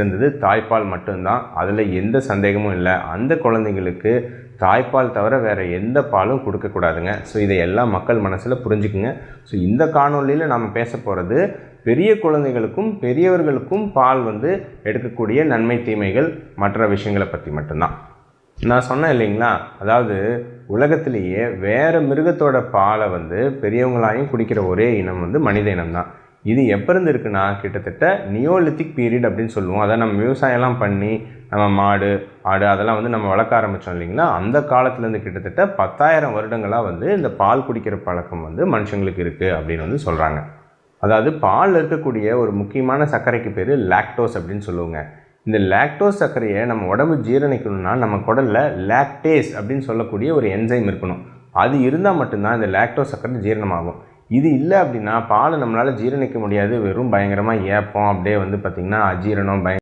இருந்தது. தாய்ப்பால் மட்டும்தான். அதில் எந்த சந்தேகமும் இல்லை. அந்த குழந்தைங்களுக்கு தாய்ப்பால் தவிர வேறு எந்த பாலும் கொடுக்கக்கூடாதுங்க ஸோ இதை எல்லா மக்கள் மனசில் புரிஞ்சுக்குங்க. ஸோ இந்த காணொலியில் நாம் பேச போகிறது பெரிய குழந்தைகளுக்கும் பெரியவர்களுக்கும் பால் வந்து எடுக்கக்கூடிய நன்மை தீமைகள் மற்ற விஷயங்களை பற்றி மட்டும்தான். நான் சொன்னேன் இல்லைங்களா? அதாவது உலகத்திலேயே வேறு மிருகத்தோட பாலை வந்து பெரியவங்களாயும் குடிக்கிற ஒரே இனம் வந்து மனித இனம் தான் இது எப்போ இருந்து இருக்குன்னா கிட்டத்தட்ட நியோலித்திக் பீரியட் அப்படின்னு சொல்லுவோம். அதை நம்ம விவசாயம்லாம் பண்ணி நம்ம மாடு ஆடு அதெல்லாம் வந்து நம்ம வளர்க்க ஆரம்பித்தோம் இல்லைங்களா? அந்த காலத்துலேருந்து கிட்டத்தட்ட பத்தாயிரம் வருடங்களாக வந்து இந்த பால் குடிக்கிற பழக்கம் வந்து மனுஷங்களுக்கு இருக்குது அப்படின்னு வந்து சொல்கிறாங்க அதாவது பாலில் இருக்கக்கூடிய ஒரு முக்கியமான சர்க்கரைக்கு பேர் லாக்டோஸ் அப்படின்னு சொல்லுவோங்க. இந்த லாக்டோஸ் சர்க்கரையை நம்ம உடம்பு ஜீரணிக்கணும்னா நம்ம குடலில் லாக்டேஸ் அப்படின்னு சொல்லக்கூடிய ஒரு என்சைம் இருக்கணும். அது இருந்தால் மட்டும்தான் இந்த லாக்டோஸ் சர்க்கரை ஜீரணமாகும். இது இல்லை அப்படின்னா பாலை நம்மளால் ஜீரணிக்க முடியாது. வெறும் பயங்கரமாக ஏப்பம். அப்படியே வந்து பார்த்திங்கன்னா அஜீரணம் பய